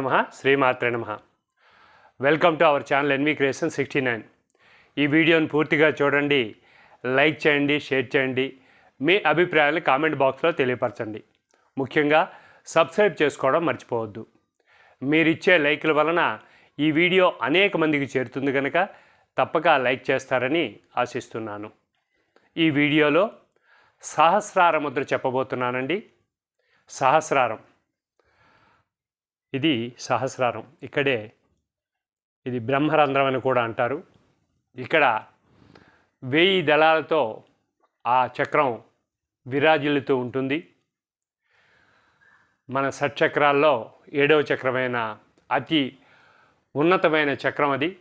నమ. శ్రీమాత్రే నమ. Welcome to our channel NV creation sixty nine ఈ వీడియోని పూర్తిగా చూడండి లైక్ చేయండి షేర్ చేయండి. మీ అభిప్రాయాలు కామెంట్ బాక్స్లో తెలియపరచండి. ముఖ్యంగా సబ్స్క్రైబ్ చేసుకోవడం మర్చిపోవద్దు. మీరిచ్చే లైక్ల వలన ఈ వీడియో అనేక మందికి చేరుతుంది కనుక తప్పక లైక్ చేస్తారని ఆశిస్తున్నాను. ఈ వీడియోలో సహస్రార ముద్ర చెప్పబోతున్నానండి. సహస్రారం. ఇది సహస్రారం. ఇక్కడే ఇది బ్రహ్మరంధ్రం అని కూడా అంటారు. ఇక్కడ వెయ్యి దళాలతో ఆ చక్రం విరాజిల్లుతూ ఉంటుంది. మన షట్చక్రాల్లో ఏడవ చక్రమైన అతి ఉన్నతమైన చక్రం అది.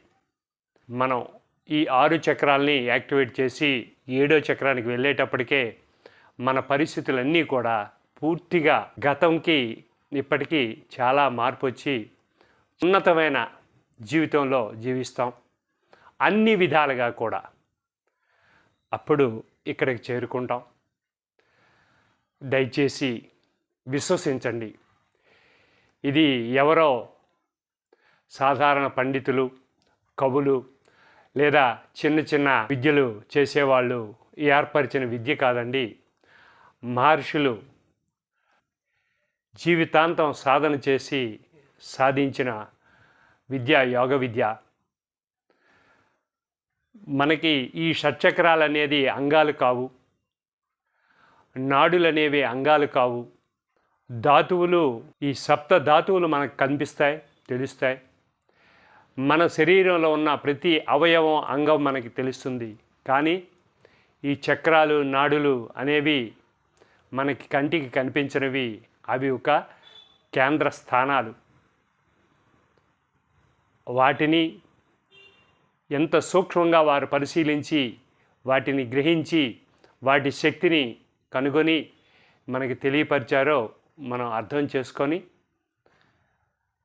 మనం ఈ ఆరు చక్రాల్ని యాక్టివేట్ చేసి ఏడో చక్రానికి వెళ్ళేటప్పటికే మన పరిస్థితులన్నీ కూడా పూర్తిగా గతంకి ఇప్పటికీ చాలా మార్పు వచ్చి ఉన్నతమైన జీవితంలో జీవిస్తాం. అన్ని విధాలుగా కూడా. అప్పుడు ఇక్కడికి చేరుకుంటాం. దయచేసి విశ్వసించండి. ఇది ఎవరో సాధారణ పండితులు కవులు లేదా చిన్న చిన్న విద్యలు చేసేవాళ్ళు ఏర్పరిచిన విద్య కాదండి. మహర్షులు జీవితాంతం సాధన చేసి సాధించిన విద్య యోగ విద్య. మనకి ఈ షట్చక్రాలు అనేది అంగాలు కావు. నాడులు అనేవి అంగాలు కావు. ధాతువులు ఈ సప్త ధాతువులు మనకు కనిపిస్తాయి తెలుస్తాయి. మన శరీరంలో ఉన్న ప్రతి అవయవం అంగం మనకి తెలుస్తుంది. కానీ ఈ చక్రాలు నాడులు అనేవి మనకి కంటికి కనిపించినవి అవి ఒక కేంద్ర స్థానాలు. వాటిని ఎంత సూక్ష్మంగా వారు పరిశీలించి వాటిని గ్రహించి వాటి శక్తిని కనుగొని మనకి తెలియపరిచారో మనం అర్థం చేసుకొని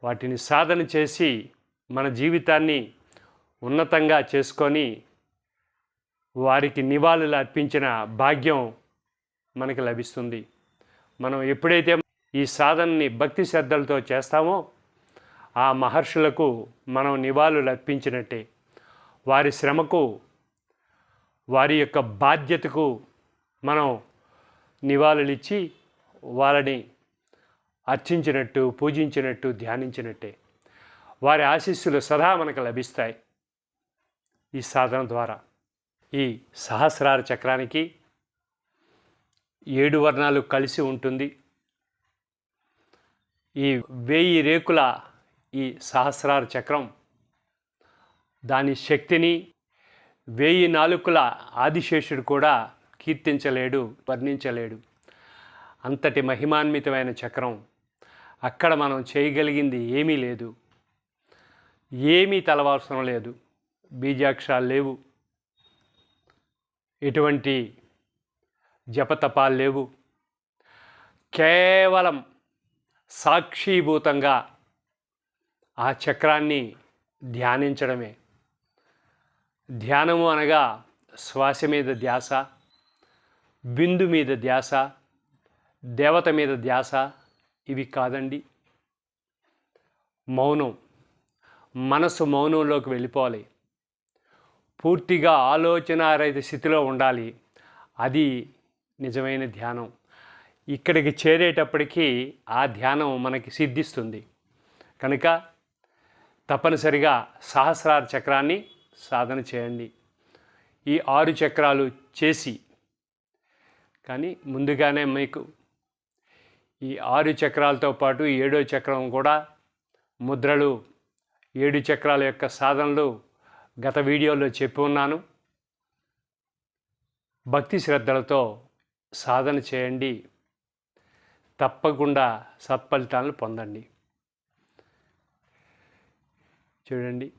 వాటిని సాధన చేసి మన జీవితాన్ని ఉన్నతంగా చేసుకొని వారికి నివాళులు అర్పించిన భాగ్యం మనకి లభిస్తుంది. మనం ఎప్పుడైతే ఈ సాధనని భక్తి శ్రద్ధలతో చేస్తామో ఆ మహర్షులకు మనం నివాళులు అర్పించినట్టే. వారి శ్రమకు వారి యొక్క బాధ్యతకు మనం నివాళులిచ్చి వాళ్ళని అర్చించినట్టు పూజించినట్టు ధ్యానించినట్టే. వారి ఆశీస్సులు సదా మనకు లభిస్తాయి ఈ సాధన ద్వారా. ఈ సహస్రార చక్రానికి ఏడు వర్ణాలు కలిసి ఉంటుంది. ఈ వేయి రేకుల ఈ సహస్రార చక్రం దాని శక్తిని వేయి నాలుకల ఆదిశేషుడు కూడా కీర్తించలేడు వర్ణించలేడు. అంతటి మహిమాన్వితమైన చక్రం. అక్కడ మనం చేయగలిగింది ఏమీ లేదు. ఏమీ తలవాల్సిన లేదు. బీజాక్షరాలు లేవు. ఎటువంటి జపతపాలు లేవు. కేవలం సాక్షీభూతంగా ఆ చక్రాన్ని ధ్యానించడమే. ధ్యానము అనగా శ్వాస మీద ధ్యాస బిందు మీద ధ్యాస దేవత మీద ధ్యాస ఇవి కాదండి. మౌనం మనసు మౌనంలోకి వెళ్ళిపోవాలి. పూర్తిగా ఆలోచనారహిత స్థితిలో ఉండాలి. అది నిజమైన ధ్యానం. ఇక్కడికి చేరేటప్పటికీ ఆ ధ్యానం మనకి సిద్ధిస్తుంది. కనుక తప్పనిసరిగా సహస్రార చక్రాన్ని సాధన చేయండి. ఈ ఆరు చక్రాలు చేసి కానీ ముందుగానే మీకు ఈ ఆరు చక్రాలతో పాటు ఏడో చక్రం కూడా ముద్రలు ఏడు చక్రాల యొక్క సాధనలు గత వీడియోలో చెప్పి ఉన్నాను. భక్తి శ్రద్ధలతో సాధన చేయండి. తప్పకుండా సత్ఫలితాలను పొందండి. చూడండి.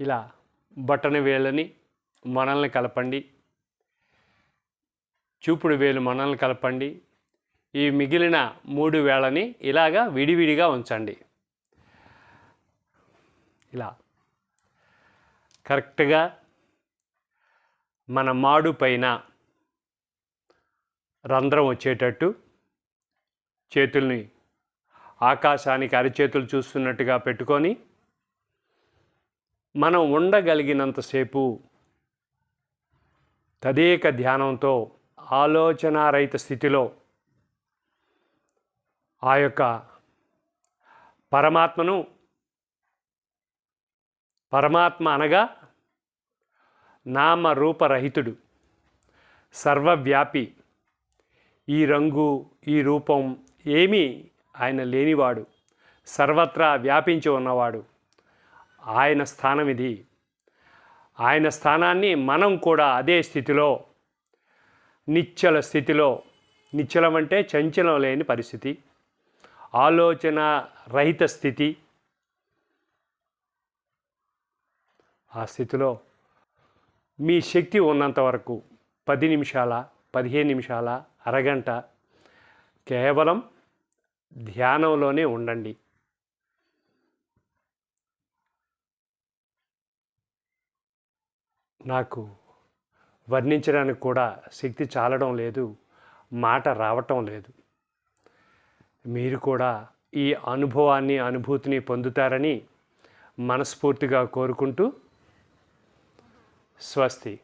ఇలా బటన వేలని మనల్ని కలపండి. చూపుడు వేలు మనల్ని కలపండి. ఈ మిగిలిన మూడు వేళని ఇలాగా విడివిడిగా ఉంచండి. ఇలా కరెక్ట్గా మన మాడు పైన రంధ్రం వచ్చేటట్టు చేతుల్ని ఆకాశానికి అరిచేతులు చూస్తున్నట్టుగా పెట్టుకొని మనం ఉండగలిగినంతసేపు తదేక ధ్యానంతో ఆలోచనారహిత స్థితిలో ఆ యొక్క పరమాత్మను పరమాత్మ అనగా నామరూపరహితుడు సర్వవ్యాపి ఈ రంగు ఈ రూపం ఏమీ ఆయన లేనివాడు సర్వత్రా వ్యాపించి ఉన్నవాడు. ఆయన స్థానం ఇది. ఆయన స్థానాన్ని మనం కూడా అదే స్థితిలో నిశ్చల స్థితిలో నిశ్చలం అంటే చంచలం లేని పరిస్థితి ఆలోచన రహిత స్థితి. ఆ స్థితిలో మీ శక్తి ఉన్నంత వరకు పది నిమిషాల పదిహేను నిమిషాల అరగంట కేవలం ధ్యానంలోనే ఉండండి. నాకు వర్ణించడానికి కూడా శక్తి చాలడం లేదు మాట రావటం లేదు. మీరు కూడా ఈ అనుభవాన్ని అనుభూతిని పొందుతారని మనస్ఫూర్తిగా కోరుకుంటూ స్వస్తి.